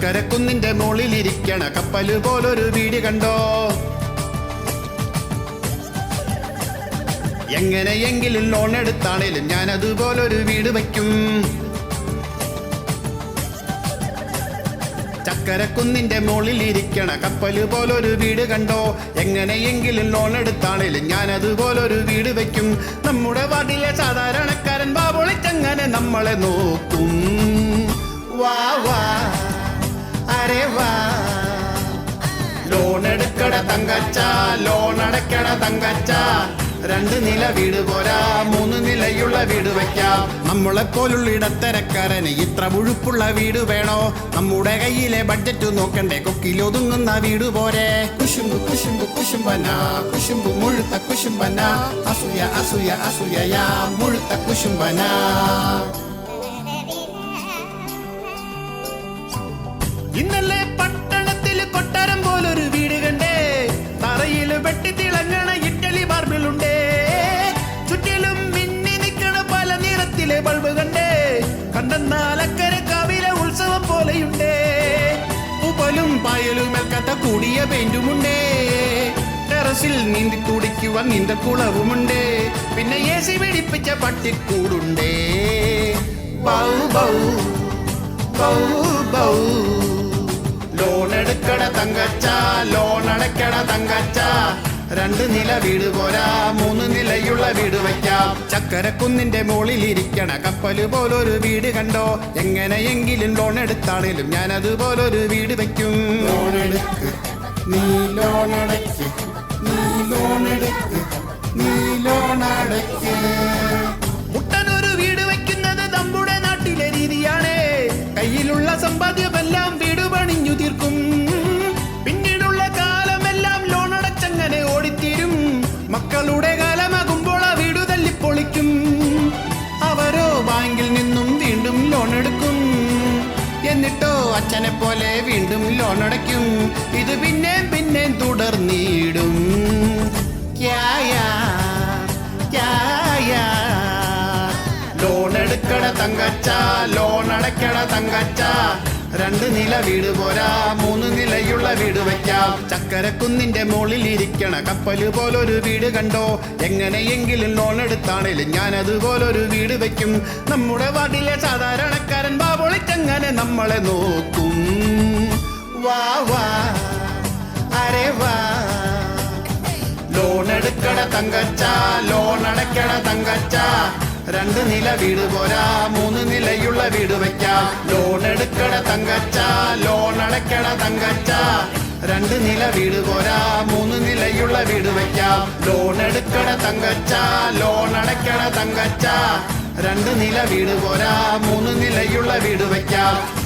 ചക്കരക്കുന്നിന്റെ മുകളിലിരിക്കണ കപ്പൽ പോലൊരു വീട് കണ്ടോ? എങ്ങനെയെങ്കിലും ലോൺ എടുത്താണേലും ഞാൻ അതുപോലൊരു വീട് വയ്ക്കും. ചക്കരക്കുന്നിന്റെ മുകളിൽ ഇരിക്കണ കപ്പൽ പോലൊരു വീട് കണ്ടോ? എങ്ങനെയെങ്കിലും ലോൺ എടുത്താണേലും ഞാൻ അതുപോലൊരു വീട് വയ്ക്കും. നമ്മുടെ വാട്ടിലെ സാധാരണക്കാരൻ ബാബോളിച്ചങ്ങനെ നമ്മളെ നോക്കും? തങ്കച്ച ലോൺ അടക്കണ തങ്കച്ച. രണ്ട് നില വീട് പോരാ മൂന്ന് നിലയുള്ള വീട് വെക്കാം നമ്മളെ പോലുള്ള ഇടത്തരക്കാരന് ഇത്ര മുഴുപ്പുള്ള വീട് വേണോ? നമ്മുടെ കയ്യിലെ ബഡ്ജറ്റ് നോക്കണ്ടേ കൊക്കിലൊതുങ്ങുന്ന വീട് പോരെ. കുശുമ്പ് കുശുമ്പ് കുശുമ്പന കുശുമ്പ് മുഴുത്ത കുശുമ്പന. അസൂയ അസൂയ അസൂയയാ മുഴുത്ത കുശുമ്പന. ഇന്നലെ കണ്ടെന്നാലക്കര കവില ഉത്സവം പോലെയുണ്ടേ. ഉപ്പലും പായലും മേൽക്കത്ത കൂടിയ പെയിന്റുമുണ്ടേ. ടെറസിൽ നീന്തി കുടിക്കുവാൻ നീന്ത കുളവുമുണ്ട്. പിന്നെ എ സി പിടിപ്പിച്ച പട്ടിക്കൂടുണ്ടേ. ബൗ ബൗ ബൗ ബൗ ലോൺ എടുക്കട തങ്കച്ച ലോൺ അടയ്ക്കട തങ്കച്ച. രണ്ട് നില വീട് പോരാ മൂന്ന് നിലയുള്ള വീട് വയ്ക്കാം. ചക്കരക്കുന്നിന്റെ മുകളിൽ ഇരിക്കണ കപ്പൽ പോലൊരു വീട് കണ്ടോ? എങ്ങനെയെങ്കിലും ലോൺ എടുത്താണേലും ഞാൻ അതുപോലൊരു വീട് വയ്ക്കും. ലോൺ എടുക്ക്. നീ ലോൺ അടയ്ക്ക്. അച്ഛനെ പോലെ വീണ്ടും ലോൺ അടയ്ക്കും ഇത് പിന്നെ പിന്നെയും തുടർന്നിടും. ലോൺ എടുക്കട തങ്കച്ച ലോൺ അടയ്ക്കട തങ്കച്ച രണ്ട് നില വീട് പോരാ മൂന്ന് വെക്കാം ചക്കരക്കുന്നിന്റെ മുകളിൽ ഇരിക്കണ കപ്പൽ പോലൊരു വീട് കണ്ടോ? എങ്ങനെയെങ്കിലും ലോൺ എടുത്താണേലും ഞാൻ അതുപോലൊരു വീട് വെക്കും. നമ്മുടെ വാട്ടിലെ സാധാരണക്കാരൻ ബാബോളിച്ചങ്ങനെ നമ്മളെ നോക്കും? വാ വാ അരെ വാ. ലോൺ എടുക്കണ തങ്കച്ച ലോൺ അടയ്ക്കണ തങ്കച്ച. രണ്ട് നില വീട് പോരാ മൂന്ന് നിലയുള്ള വീട് വെക്കാം. ലോൺ എടുക്കണ തങ്കച്ച ലോൺ അടയ്ക്കണ തങ്കച്ച. രണ്ട് നില വീട് പോരാ മൂന്ന് നിലയുള്ള വീട് വെക്കാം. ലോൺ എടുക്കണ തങ്കച്ച ലോൺ അടയ്ക്കണ തങ്കച്ച. രണ്ട് നില വീട് പോരാ മൂന്ന് നിലയുള്ള വീട് വെക്കാം.